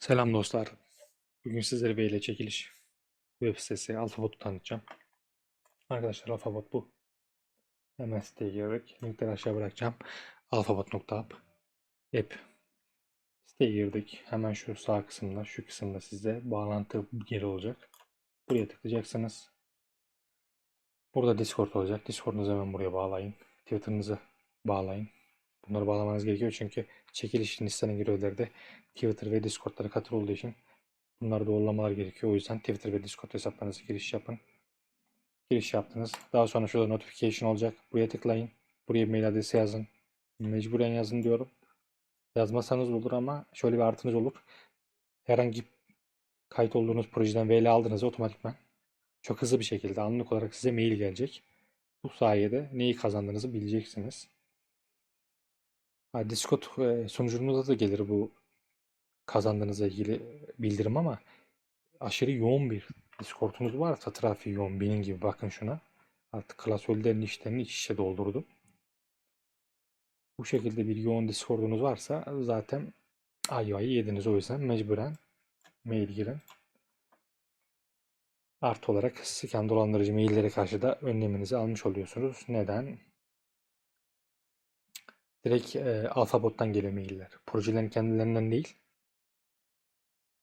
Selam dostlar. Bugün sizlere bir ile çekiliş web sitesi Alphabot'u tanıtacağım. Arkadaşlar Alphabot bu. Hemen siteye girdik. Linkleri aşağı bırakacağım. Alphabot.app App. Siteye girdik. Hemen şu sağ kısımda, şu kısımda sizde bağlantı yeri olacak. Buraya tıklayacaksınız. Burada Discord olacak. Discord'unuzu hemen buraya bağlayın. Twitter'ınızı bağlayın. Bunları bağlamanız gerekiyor çünkü çekiliş listene görevleri de Twitter ve Discord'lara katıl için bunları doğrulamalar gerekiyor. O yüzden Twitter ve Discord hesaplarınıza giriş yapın. Giriş yaptınız. Daha sonra şurada notification olacak. Buraya tıklayın. Buraya mail adresi yazın. Mecburen yazın diyorum. Yazmasanız olur ama şöyle bir artınız olur. Herhangi kayıt olduğunuz projeden VL aldığınızda otomatikman çok hızlı bir şekilde anlık olarak size mail gelecek. Bu sayede neyi kazandığınızı bileceksiniz. Ha, Discord sunucunuza da gelir bu kazandığınızla ilgili bildirim ama aşırı yoğun bir Discord'unuz varsa trafiği yoğun benim gibi bakın şuna. Artık klasörlerin işlerini iç içe doldurdum. Bu şekilde bir yoğun Discord'unuz varsa zaten ayvayı yediniz o yüzden mecburen mail girin. Artı olarak scam dolandırıcı maillere karşı da önleminizi almış oluyorsunuz. Neden? Direkt e, Alphabot'tan geliyor mailler. Projelerin kendilerinden değil.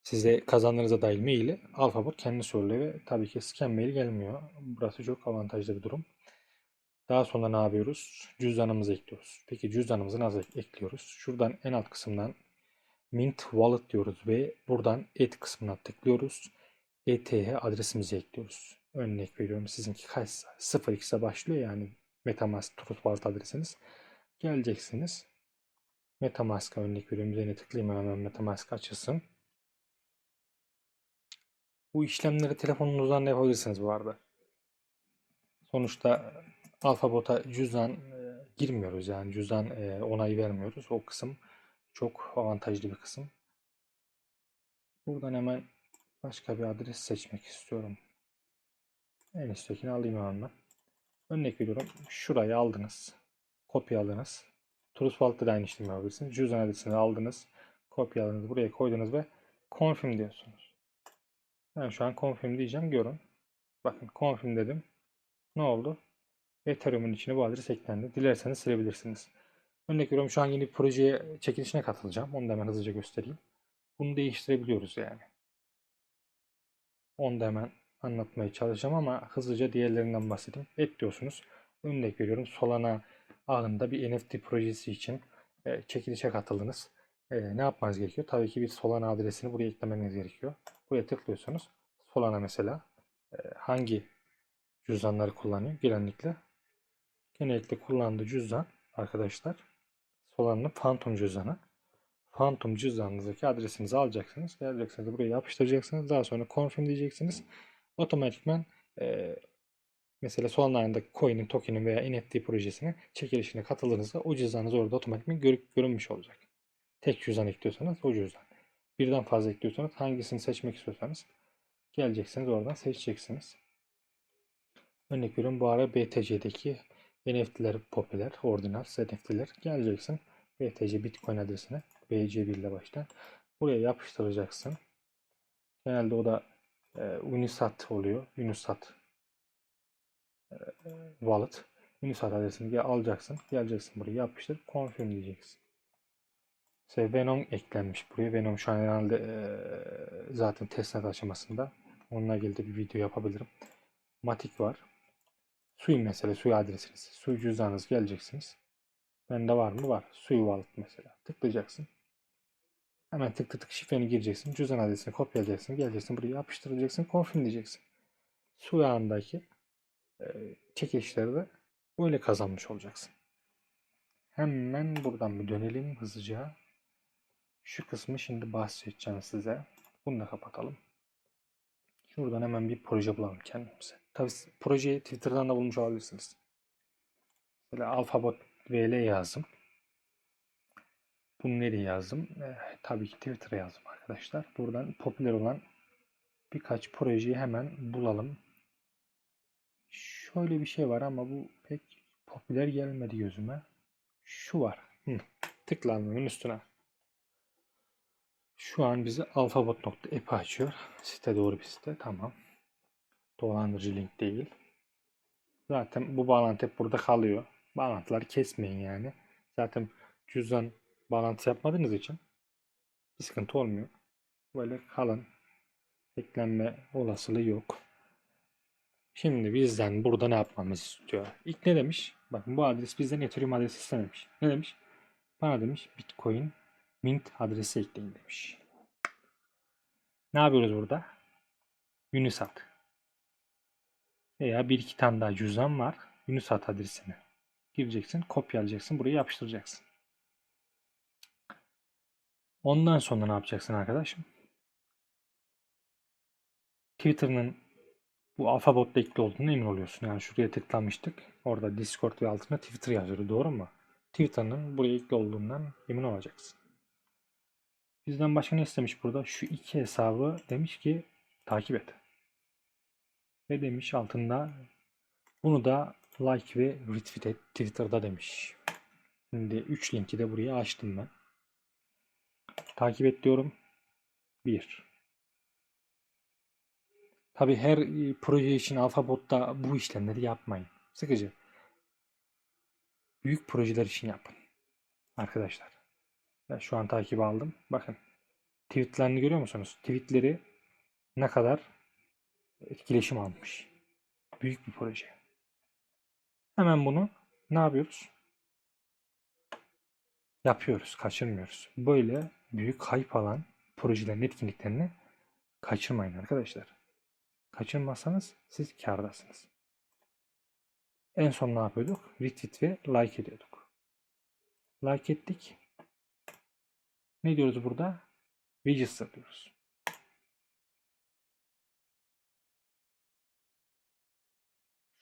Size kazandığınıza dair maili Alphabot kendi söylüyor ve tabii ki scam mail gelmiyor. Burası çok avantajlı bir durum. Daha sonra ne yapıyoruz? Cüzdanımızı ekliyoruz. Peki cüzdanımızı nasıl ekliyoruz? Şuradan en alt kısımdan Mint Wallet diyoruz ve buradan et kısmına tıklıyoruz. ETH adresimizi ekliyoruz. Örnek veriyorum sizinki kaçsa 0x'e başlıyor yani Metamask Trust Wallet adresiniz. Geleceksiniz. Metamask'a örnek veriyorum. Üzerine tıklayayım hemen Metamask açılsın. Bu işlemleri telefonunuzdan da yapabilirsiniz bu arada. Sonuçta Alphabot'a cüzdan e, girmiyoruz yani cüzdan e, onayı vermiyoruz. O kısım çok avantajlı bir kısım. Buradan hemen başka bir adres seçmek istiyorum. En üsttekini alayım hemen. Örnek veriyorum. Şurayı aldınız. Kopyaladınız. Trustwallet'ta da aynı işlemi yapabilirsiniz. Cüzdan adresini aldınız. Kopyaladınız. Buraya koydunuz ve confirm diyorsunuz. Ben şu an confirm diyeceğim. Görün. Bakın confirm dedim. Ne oldu? Ethereum'un içine bu adres eklendi. Dilerseniz silebilirsiniz. Örnek veriyorum şu an yeni bir projeye çekilişine katılacağım. Onu da hemen hızlıca göstereyim. Bunu değiştirebiliyoruz yani. Onu da hemen anlatmaya çalışacağım ama hızlıca diğerlerinden bahsedeyim. Et diyorsunuz. Örnek veriyorum Solana ağında bir NFT projesi için e, çekilişe katıldınız. E, ne yapmanız gerekiyor? Tabii ki bir Solana adresini buraya eklemeniz gerekiyor. Buraya tıklıyorsunuz. Solana mesela e, hangi cüzdanları kullanıyor genellikle? Genellikle kullandığı cüzdan arkadaşlar Solana'nın Phantom cüzdanı. Phantom cüzdanınızdaki adresinizi alacaksınız. Geleceksiniz buraya yapıştıracaksınız. Daha sonra confirm diyeceksiniz. Otomatikman e, mesela Solana'nın coin'in, token'in veya NFT projesinin çekilişine katıldığınızda o cüzdanınız orada otomatikman gör, görünmüş olacak. Tek cüzdan ekliyorsanız o cüzdan. Birden fazla ekliyorsanız hangisini seçmek istiyorsanız geleceksiniz oradan seçeceksiniz. Örnek veriyorum bu ara BTC'deki NFT'ler popüler, ordinal NFT'ler geleceksin. BTC Bitcoin adresine BC1 ile başlar. Buraya yapıştıracaksın. Genelde o da e, Unisat oluyor. Unisat wallet. Unisat adresini gel, alacaksın. Geleceksin buraya yapıştır. Confirm diyeceksin. Mesela Venom eklenmiş buraya. Venom şu an herhalde e, zaten testnet aşamasında. Onunla ilgili de bir video yapabilirim. Matic var. Suyu mesela suyu adresiniz. Suyu cüzdanınız geleceksiniz. Bende var mı? Var. Suyu wallet mesela. Tıklayacaksın. Hemen tık tık tık şifreni gireceksin. Cüzdan adresini kopyalayacaksın. Geleceksin buraya yapıştıracaksın. Confirm diyeceksin. Su ağındaki e, çekilişleri de böyle kazanmış olacaksın. Hemen buradan bir dönelim hızlıca. Şu kısmı şimdi bahsedeceğim size. Bunu da kapatalım. Şuradan hemen bir proje bulalım kendimize. Tabi projeyi Twitter'dan da bulmuş olabilirsiniz. Mesela Alphabot VL yazdım. Bunu nereye yazdım? Eh, tabii ki Twitter'a yazdım arkadaşlar. Buradan popüler olan birkaç projeyi hemen bulalım. Şöyle bir şey var ama bu pek popüler gelmedi gözüme. Şu var. Hı. Tıklanmanın üstüne. Şu an bizi alfabot.app'i açıyor. Site doğru bir site. Tamam. Dolandırıcı link değil. Zaten bu bağlantı hep burada kalıyor. Bağlantıları kesmeyin yani. Zaten cüzdan bağlantı yapmadığınız için bir sıkıntı olmuyor. Böyle kalın. Eklenme olasılığı yok. Şimdi bizden burada ne yapmamız istiyor? İlk ne demiş? Bakın bu adres bizden Ethereum adresi istememiş. Ne demiş? Bana demiş Bitcoin Mint adresi ekleyin demiş. Ne yapıyoruz burada? Unisat. Veya bir iki tane daha cüzdan var. Unisat adresine. Gireceksin, kopyalayacaksın, buraya yapıştıracaksın. Ondan sonra ne yapacaksın arkadaşım? Twitter'ın bu alfabotla ekli olduğunu emin oluyorsun. Yani şuraya tıklamıştık. Orada Discord ve altında Twitter yazıyordu. Doğru mu? Twitter'ın buraya ekli olduğundan emin olacaksın. Bizden başka ne istemiş burada? Şu iki hesabı demiş ki takip et. Ve demiş altında bunu da like ve retweet et Twitter'da demiş. Şimdi 3 linki de buraya açtım ben. Takip et diyorum. 1. Tabi her e, proje için Alphabot'ta bu işlemleri yapmayın. Sıkıcı. Büyük projeler için yapın. Arkadaşlar. Ben şu an takip aldım. Bakın. Tweetlerini görüyor musunuz? Tweetleri ne kadar etkileşim almış. Büyük bir proje. Hemen bunu ne yapıyoruz? Yapıyoruz, kaçırmıyoruz. Böyle büyük hype alan projelerin etkinliklerini kaçırmayın arkadaşlar. Kaçırmazsanız siz kârdasınız. En son ne yapıyorduk? Retweet ve like ediyorduk. Like ettik. Ne diyoruz burada? Register diyoruz.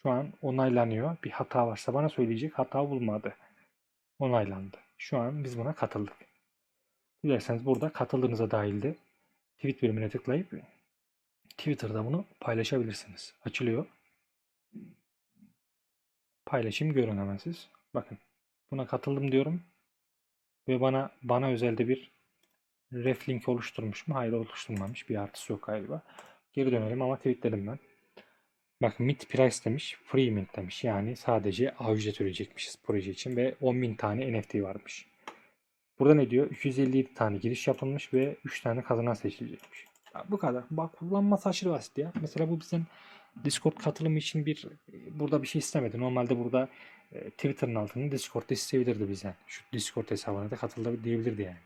Şu an onaylanıyor. Bir hata varsa bana söyleyecek. Hata bulmadı. Onaylandı. Şu an biz buna katıldık. Dilerseniz burada katıldığınıza dahilde tweet bölümüne tıklayıp Twitter'da bunu paylaşabilirsiniz. Açılıyor. Paylaşım görün hemen siz. Bakın. Buna katıldım diyorum. Ve bana bana özelde bir ref link oluşturmuş mu? Hayır oluşturmamış. Bir artısı yok galiba. Geri dönelim ama tweetledim ben. Bak mint price demiş. Free mint demiş. Yani sadece A ücret ödeyecekmişiz proje için ve 10.000 tane NFT varmış. Burada ne diyor? 257 tane giriş yapılmış ve 3 tane kazanan seçilecekmiş. Bu kadar. Bak kullanması aşırı basit ya. Mesela bu bizim Discord katılımı için bir burada bir şey istemedi. Normalde burada e, Twitter'ın altında Discord'da isteyebilirdi bizden. Şu Discord hesabına da katılabilirdi yani.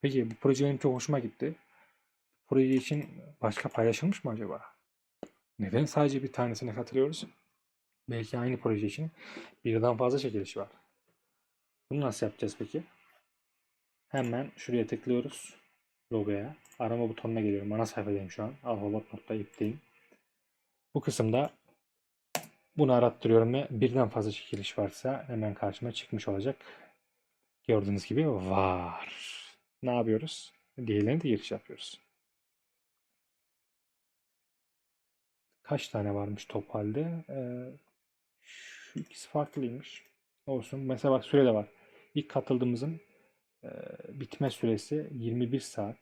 Peki bu proje benim çok hoşuma gitti. Proje için başka paylaşılmış mı acaba? Neden sadece bir tanesine katılıyoruz? Belki aynı proje için birden fazla çekiliş var. Bunu nasıl yapacağız peki? Hemen şuraya tıklıyoruz. Logoya. Arama butonuna geliyorum. Ana sayfadayım şu an. Alfabot.ip'teyim. Bu kısımda bunu arattırıyorum ve birden fazla çekiliş varsa hemen karşıma çıkmış olacak. Gördüğünüz gibi var. Ne yapıyoruz? Diğerlerine de giriş yapıyoruz. Kaç tane varmış top halde? Ee, şu ikisi farklıymış. Olsun. Mesela bak süre de var. İlk katıldığımızın bitme süresi 21 saat.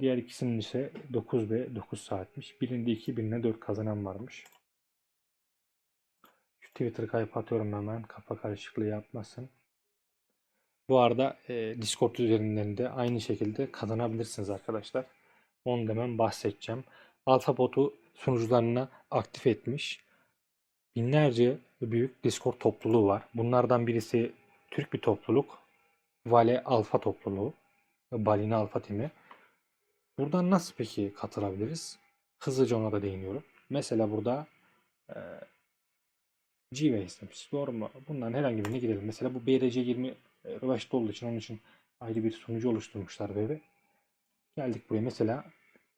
Diğer ikisinin ise 9 ve 9 saatmiş. Birinde 2, birinde 4 kazanan varmış. Şu Twitter'ı kapatıyorum hemen. Kafa karışıklığı yapmasın. Bu arada e, Discord üzerinden de aynı şekilde kazanabilirsiniz arkadaşlar. Onu da ben bahsedeceğim. Alphabot'u sunucularına aktif etmiş. Binlerce büyük Discord topluluğu var. Bunlardan birisi Türk bir topluluk. Vale Alfa topluluğu. Balina Alfa timi. Buradan nasıl peki katılabiliriz? Hızlıca ona da değiniyorum. Mesela burada e, Gmail istemiş. Doğru mu? Bundan herhangi birine girelim. Mesela bu BRC20 revaçta olduğu için onun için ayrı bir sunucu oluşturmuşlar böyle. Geldik buraya. Mesela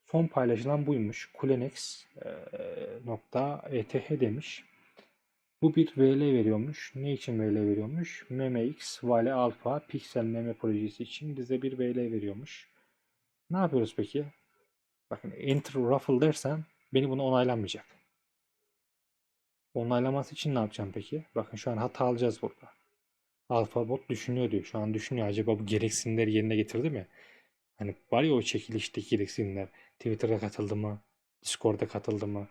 son paylaşılan buymuş. Kulenex.eth demiş. Bu bir VL veriyormuş. Ne için VL veriyormuş? MemeX, Vale Alpha, Pixel Meme projesi için bize bir VL veriyormuş. Ne yapıyoruz peki? Bakın Enter Ruffle dersem beni bunu onaylamayacak. Onaylaması için ne yapacağım peki? Bakın şu an hata alacağız burada. Alfabot düşünüyor diyor. Şu an düşünüyor. Acaba bu gereksinimleri yerine getirdi mi? Hani var ya o çekilişteki gereksinimler. Twitter'a katıldı mı? Discord'a katıldı mı?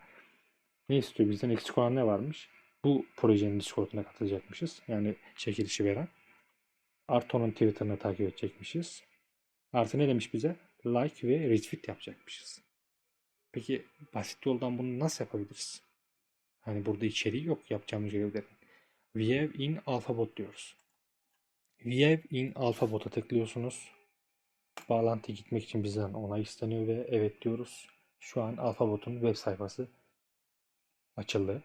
Ne istiyor bizden? Eksik olan ne varmış? Bu projenin Discord'una katılacakmışız. Yani çekilişi veren. Artı onun Twitter'ını takip edecekmişiz. Artı ne demiş bize? Like ve retweet yapacakmışız. Peki basit yoldan bunu nasıl yapabiliriz? Hani burada içeriği yok yapacağımız görevlerin. Have in Alphabot diyoruz. Have in Alphabot'a tıklıyorsunuz. Bağlantıya gitmek için bizden onay isteniyor ve evet diyoruz. Şu an Alphabot'un web sayfası açıldı.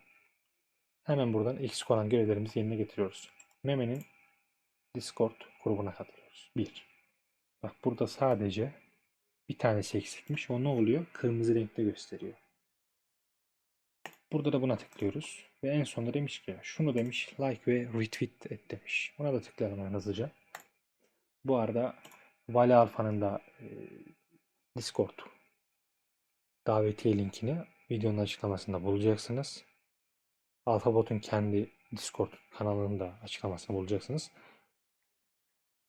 Hemen buradan eksik olan görevlerimizi yerine getiriyoruz. Meme'nin Discord grubuna katılıyoruz. 1. Bak burada sadece bir tanesi eksikmiş. O ne oluyor? Kırmızı renkte gösteriyor. Burada da buna tıklıyoruz. Ve en sonunda demiş ki şunu demiş like ve retweet et demiş. Buna da tıklayalım hemen hızlıca. Bu arada Vali Alfa'nın da e, Discord davetiye linkini videonun açıklamasında bulacaksınız. Alfabot'un kendi Discord kanalının da açıklamasını bulacaksınız.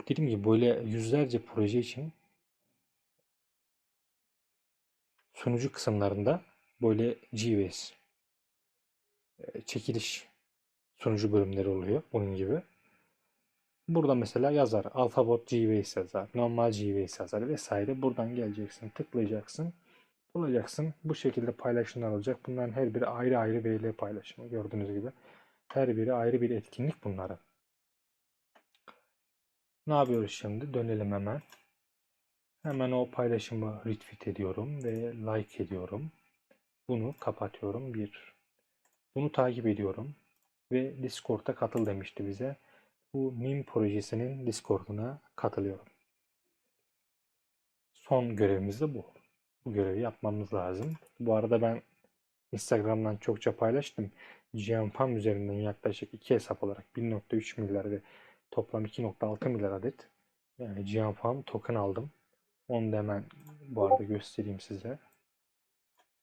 Dediğim gibi böyle yüzlerce proje için sunucu kısımlarında böyle GWS e, çekiliş sunucu bölümleri oluyor bunun gibi. Burada mesela yazar. Alfabot GWS yazar. Normal GWS yazar vesaire. Buradan geleceksin. Tıklayacaksın. Bulacaksın. Bu şekilde paylaşımlar olacak. Bunların her biri ayrı ayrı VL paylaşımı. Gördüğünüz gibi. Her biri ayrı bir etkinlik bunların. Ne yapıyoruz şimdi? Dönelim hemen. Hemen o paylaşımı retweet ediyorum ve like ediyorum. Bunu kapatıyorum. Bir. Bunu takip ediyorum. Ve Discord'a katıl demişti bize. Bu MIM projesinin Discord'una katılıyorum. Son görevimiz de bu. Bu görevi yapmamız lazım. Bu arada ben Instagram'dan çokça paylaştım. GMPAM üzerinden yaklaşık iki hesap olarak 1.3 milyar ve toplam 2.6 milyar adet yani GMPAM token aldım. Onu da hemen bu arada göstereyim size.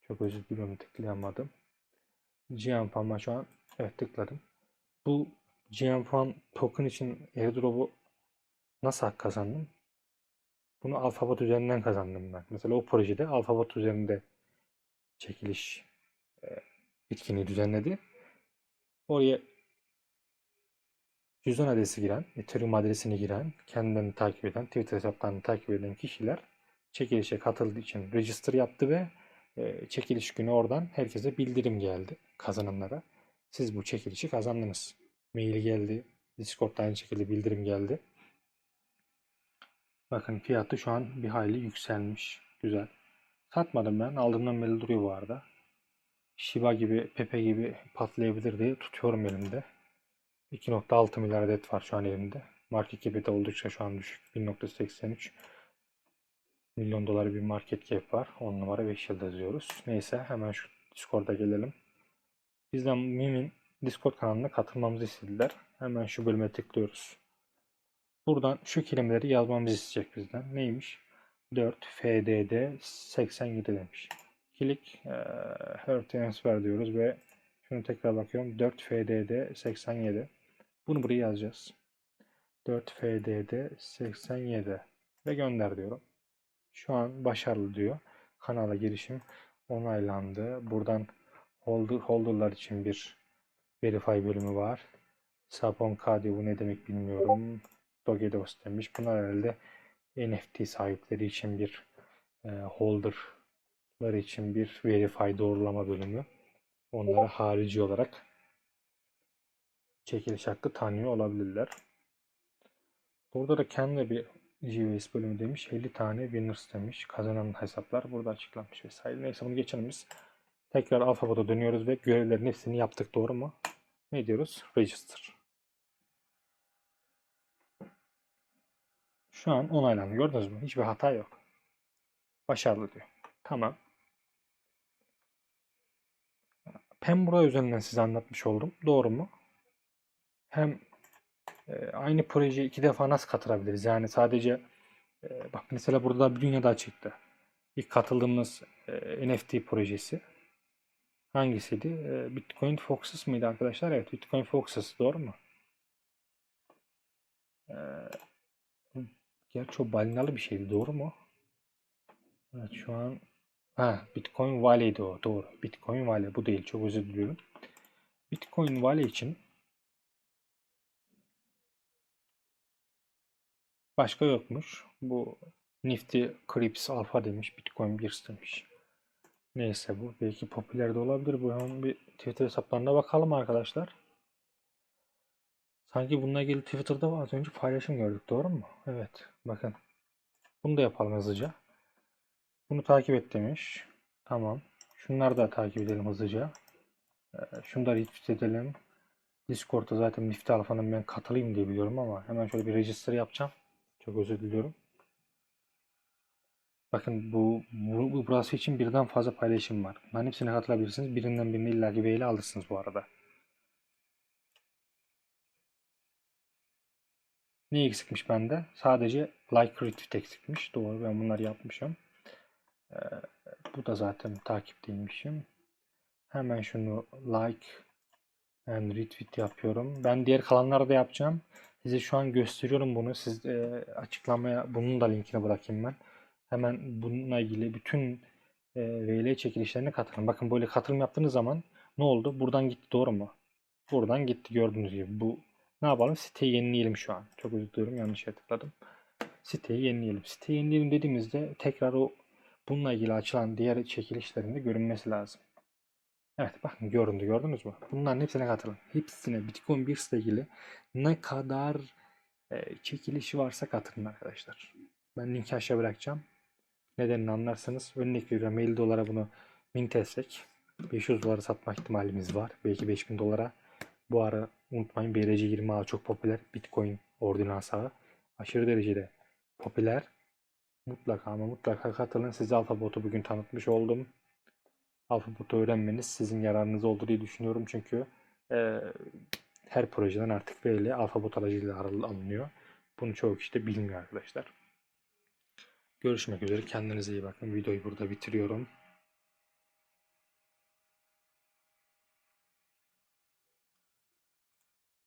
Çok özür diliyorum tıklayamadım. GMPAM'a şu an evet tıkladım. Bu GMPAM token için airdrop'u nasıl hak kazandım? Bunu Alphabot üzerinden kazandım ben. Mesela o projede Alphabot üzerinde çekiliş e, etkinliği düzenledi. Oraya cüzdan adresi giren, Ethereum adresini giren, kendilerini takip eden, Twitter hesaplarını takip eden kişiler çekilişe katıldığı için register yaptı ve e, çekiliş günü oradan herkese bildirim geldi kazananlara. Siz bu çekilişi kazandınız. Mail geldi. Discord'da aynı şekilde bildirim geldi. Bakın fiyatı şu an bir hayli yükselmiş. Güzel. Satmadım ben. Aldığımdan beri duruyor bu arada. Shiba gibi, Pepe gibi patlayabilir diye tutuyorum elimde. 2.6 milyar adet var şu an elimde. Market cap'i de oldukça şu an düşük. 1.83 milyon dolar bir market cap var. 10 numara 5 yıldız diyoruz. Neyse hemen şu Discord'a gelelim. Bizden Mim'in Discord kanalına katılmamızı istediler. Hemen şu bölüme tıklıyoruz. Buradan şu kelimeleri yazmamızı isteyecek bizden. Neymiş? 4 FDD 87 demiş. Klik e, her transfer diyoruz ve şunu tekrar bakıyorum. 4 FDD 87. Bunu buraya yazacağız. 4 FDD 87 ve gönder diyorum. Şu an başarılı diyor. Kanala girişim onaylandı. Buradan holder, holderlar için bir verify bölümü var. Sapon K diyor. Bu ne demek bilmiyorum. Dogedos demiş. Bunlar herhalde NFT sahipleri için bir e, holderlar için bir verify doğrulama bölümü. Onlara harici olarak çekiliş hakkı tanıyor olabilirler. Burada da kendi bir GWS bölümü demiş. 50 tane winners demiş. Kazanan hesaplar burada açıklanmış vesaire. Neyse bunu geçelim biz. Tekrar alfabota dönüyoruz ve görevlerin hepsini yaptık doğru mu? Ne diyoruz? Register. Şu an onaylandı. Gördünüz mü? Hiçbir hata yok. Başarılı diyor. Tamam. Pembroke üzerinden size anlatmış oldum. Doğru mu? Hem e, aynı projeye iki defa nasıl katılabiliriz? Yani sadece e, bak mesela burada bir dünya daha çıktı. İlk katıldığımız e, NFT projesi hangisiydi? E, Bitcoin Foxes mıydı arkadaşlar? Evet Bitcoin Foxes doğru mu? E, gerçi o balinalı bir şeydi doğru mu? Evet şu an ha Bitcoin Valley'di o doğru. Bitcoin Valley bu değil çok özür diliyorum. Bitcoin Valley için başka yokmuş. Bu Nifty Crips Alpha demiş. Bitcoin Bears demiş. Neyse bu belki popüler de olabilir. Bu hemen bir Twitter hesaplarına bakalım arkadaşlar. Sanki bununla ilgili Twitter'da az önce paylaşım gördük. Doğru mu? Evet. Bakın. Bunu da yapalım hızlıca. Bunu takip et demiş. Tamam. Şunları da takip edelim hızlıca. Ee, da retweet edelim. Discord'da zaten Nifty Alpha'nın ben katılayım diye biliyorum ama hemen şöyle bir register yapacağım. Çok özür diliyorum. Bakın bu, bu, bu burası için birden fazla paylaşım var. Bunların hepsine katılabilirsiniz. Birinden birini illaki beğeni alırsınız bu arada. Ne eksikmiş bende? Sadece like retweet eksikmiş. Doğru ben bunları yapmışım. Ee, bu da zaten takipteymişim. Hemen şunu like and retweet yapıyorum. Ben diğer kalanları da yapacağım. Size şu an gösteriyorum bunu. Siz e, açıklamaya bunun da linkini bırakayım ben. Hemen bununla ilgili bütün e, VL çekilişlerine katılın. Bakın böyle katılım yaptığınız zaman ne oldu? Buradan gitti doğru mu? Buradan gitti gördüğünüz gibi. Bu ne yapalım? Siteyi yenileyelim şu an. Çok özür diliyorum yanlış yere tıkladım. Siteyi yenileyelim. Siteyi yenileyelim dediğimizde tekrar o bununla ilgili açılan diğer çekilişlerinde görünmesi lazım. Evet bakın göründü gördünüz mü? Bunların hepsine katılın. Hepsine Bitcoin bir ile ilgili ne kadar e, çekilişi varsa katılın arkadaşlar. Ben linki aşağı bırakacağım. Nedenini anlarsanız örnek veriyorum 50 dolara bunu mint etsek 500 dolara satma ihtimalimiz var. Belki 5000 dolara. Bu ara unutmayın BRC20 ağı çok popüler. Bitcoin ordinans ağı. Aşırı derecede popüler. Mutlaka ama mutlaka katılın. Size Alphabot'u bugün tanıtmış oldum. Alphabot'u öğrenmeniz sizin yararınız olur diye düşünüyorum. Çünkü e, her projeden artık böyle Alphabot aracılığıyla alınıyor. Bunu çoğu kişi de bilmiyor arkadaşlar. Görüşmek üzere. Kendinize iyi bakın. Videoyu burada bitiriyorum.